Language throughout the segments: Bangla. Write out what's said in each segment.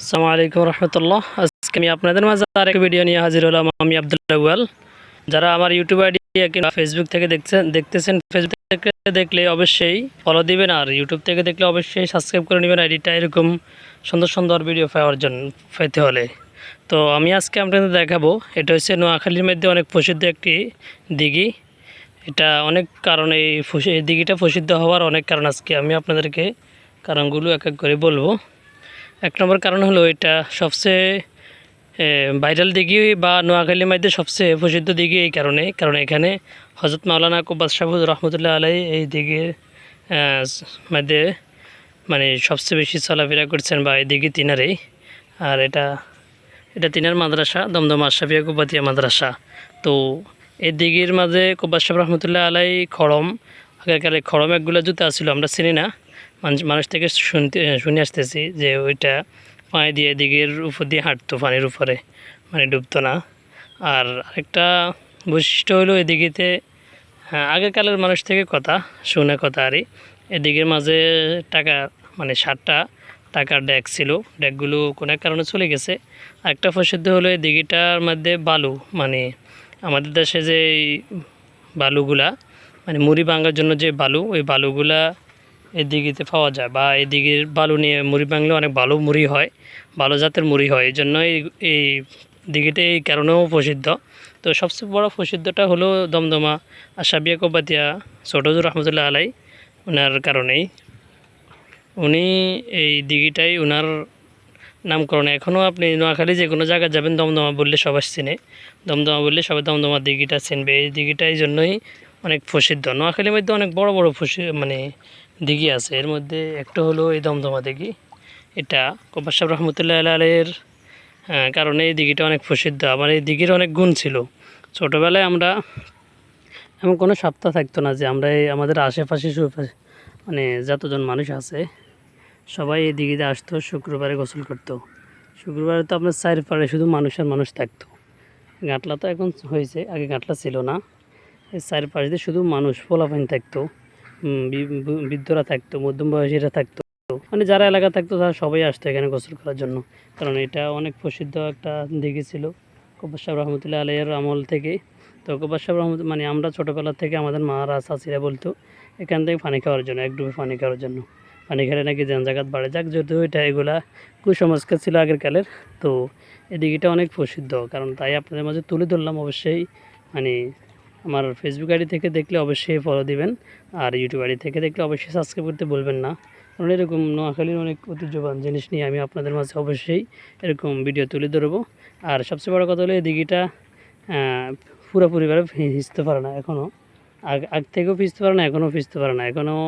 আসসালামু আলাইকুম রহমতুল্লাহ। আজকে আমি আপনাদের মাঝে আরেক ভিডিও নিয়ে হাজির হলাম আমি আবদুল্লাহ ওয়াল যারা আমার ইউটিউব আইডি কিংবা ফেসবুক থেকে দেখছেন, দেখতেছেন ফেসবুক থেকে দেখলে অবশ্যই ফলো দিবেন আর ইউটিউব থেকে দেখলে অবশ্যই সাবস্ক্রাইব করে নেবেন। আইডিটা এরকম সুন্দর সুন্দর ভিডিও পাওয়ার জন্য পেতে হলে। তো আমি আজকে আপনাদের দেখাবো, এটা হচ্ছে নোয়াখালীর মধ্যে অনেক প্রসিদ্ধ একটি দিঘি। এটা অনেক কারণে এই দিঘিটা প্রসিদ্ধ হওয়ার অনেক কারণ আজকে আমি আপনাদেরকে কারণগুলো এক এক করে বলব। এক নম্বর কারণ হলো এটা সবচেয়ে ভাইরাল দিঘি বা নোয়াখালীর মধ্যে সবচেয়ে প্রসিদ্ধ দিঘি এই কারণে। কারণ এখানে হজরত মাওলানা কুব্বাস শাহুদ রহমতুল্লাহ আলাই এই দিঘির মধ্যে মানে সবচেয়ে বেশি চলাফেরা করছেন বা এই দিঘি তিনারেই। আর এটা এটা তিনার মাদ্রাসা, দমদম আশাফিয়া কুব্বাতিয়া মাদ্রাসা। তো এই দিঘির মাঝে কুব্বাস সাহেব রহমতুল্লাহ আলাই খড়ম আগেকালে খড়ম একগুলো জুতা ছিল, আমরা চিনি না। মানুষ থেকে শুনতে শুনে আসতেছি যে ওইটা পায়ে দিয়ে দিঘির উপর দিয়ে হাঁটতো, পানির উপরে মানে ডুবতো না। আর আরেকটা বৈশিষ্ট্য হলো এই দিঘিতে হ্যাঁ আগেকালের মানুষ থেকে কথা, শুনে কথা আরই এদিকের মাঝে টাকা মানে ষাটটা টাকার ডেক ছিল, ডেকগুলো কোনো এক কারণে চলে গেছে। আরেকটা প্রসিদ্ধ হলো এই দিঘিটার মধ্যে বালু মানে আমাদের দেশে যে বালুগুলা মানে মুড়ি ভাঙার জন্য যে বালু, ওই বালুগুলা এই দিঘিতে পাওয়া যায় বা এই দিঘির বালু নিয়ে মুড়ি ভাঙলে অনেক ভালো মুড়ি হয়, ভালো জাতের মুড়ি হয়। এই জন্য এই এই দিঘিটা এই কারণেও প্রসিদ্ধ। তো সবচেয়ে বড় প্রসিদ্ধটা হলো দমদমা, আশাবিয়া কোপাতিয়া ছোটজুর রহমতুল্লাহ আলাই ওনার কারণেই। উনি এই দিঘিটাই ওনার নামকরণে। এখনও আপনি নোয়াখালী যে কোনো জায়গায় যাবেন, দমদমা বললে সবাই চেনে। দমদমা বললে সবাই দমদমা দিঘিটা চিনবে। এই দিঘিটা এই জন্যই অনেক প্রসিদ্ধ। নোয়াখালীর মধ্যে অনেক বড় বড় মানে দিঘি আছে। এর মধ্যে একটা হলো এই দমদমা দিঘি। এটা কপাসাব রহমতুল্লাহ আলের কারণে এই দিঘিটা অনেক প্রসিদ্ধ। আমার এই দিঘির অনেক গুণ ছিল। ছোটোবেলায় আমরা এমন কোনো সপ্তাহ থাকতো না যে আমরা এই আমাদের আশেপাশে মানে যতজন মানুষ আছে, সবাই এই দিঘিতে আসতো, শুক্রবারে গোসল করতো। শুক্রবারে তো আপনার চার পাড়ে শুধু মানুষের মানুষ থাকতো। গাঁটলা তো এখন হয়েছে, আগে গাঁটলা ছিল না। চারপাশ দিয়ে শুধু মানুষ পোলাপাইন থাকতো বৃদ্ধরা থাকতো, মধ্যম বয়সীরা থাকতো। মানে যারা এলাকা থাকতো তারা সবাই আসতো এখানে গোসল করার জন্য। কারণ এটা অনেক প্রসিদ্ধ একটা দিঘি ছিল, কব্বাস সাহেব রহমতুল্লাহ আলাইয়ের আমল থেকে। তো কব্বাস সাহেব রহমত মানে আমরা ছোটোবেলা থেকে আমাদের মারা চাচিরা বলতো, এখান থেকে পানি খাওয়ার জন্য, এক ডুবে পানি খাওয়ার জন্য। পানি খেলে নাকি যান জায়গাত বাড়ে। যাক, যেহেতু এটা এগুলা কুসংস্কার ছিল আগের কালের, তো এই দিঘিটা অনেক প্রসিদ্ধ। কারণ তাই আপনাদের মাঝে তুলে ধরলাম অবশ্যই মানে আমার ফেসবুক আইডি থেকে দেখলে অবশ্যই ফলো দিবেন। আর ইউটিউব আইডি থেকে দেখলে অবশ্যই সাবস্ক্রাইব করতে বলবেন না। কারণ এরকম নোয়াখালীর অনেক ঐতিহ্যবান জিনিস নিয়ে আমি আপনাদের মাঝে অবশ্যই এরকম ভিডিও তুলে ধরবো। আর সবচেয়ে বড় কথা হলো এই দিঘিটা পুরোপুরিভাবে ভিজতে পারে না এখনও আগ আগ থেকেও ভিজতে পারে না এখনও ভিজতে পারে না। এখনও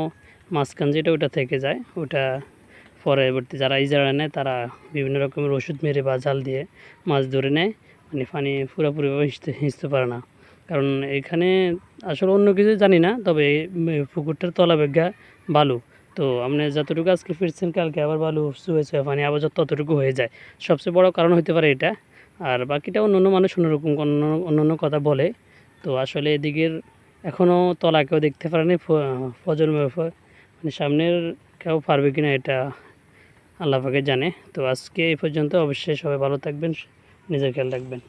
মাঝখান যেটা ওটা থেকে যায়, ওটা পরবর্তী যারা ইজারা নেয় তারা বিভিন্ন রকমের ওষুধ মেরে বা জাল দিয়ে মাছ ধরে নেয়। মানে পানি পুরোপুরিভাবে হিঁচতে হিঁচতে পারে না। কারণ এখানে আসলে অন্য কিছু জানি না, তবে পুকুরটার তলা বেগা বালু। তো আপনি যতটুকু আজকে ফিরছেন, কালকে আবার বালু চুয়ে চুয়ে পানি আবার ততটুকু হয়ে যায়। সবচেয়ে বড় কারণ হতে পারে এটা। আর বাকিটা অন্য অন্য মানুষ অন্যরকম অন্য অন্য কথা বলে। তো আসলে এদিকের এখনও তলা কেউ দেখতে পারেনি ফ- প্রজন্মের মানে সামনের কেউ পারবে কিনা এটা আল্লাহ পাকে জানে। তো আজকে এই পর্যন্ত, অবশ্যই সবাই ভালো থাকবেন, নিজের খেয়াল রাখবেন।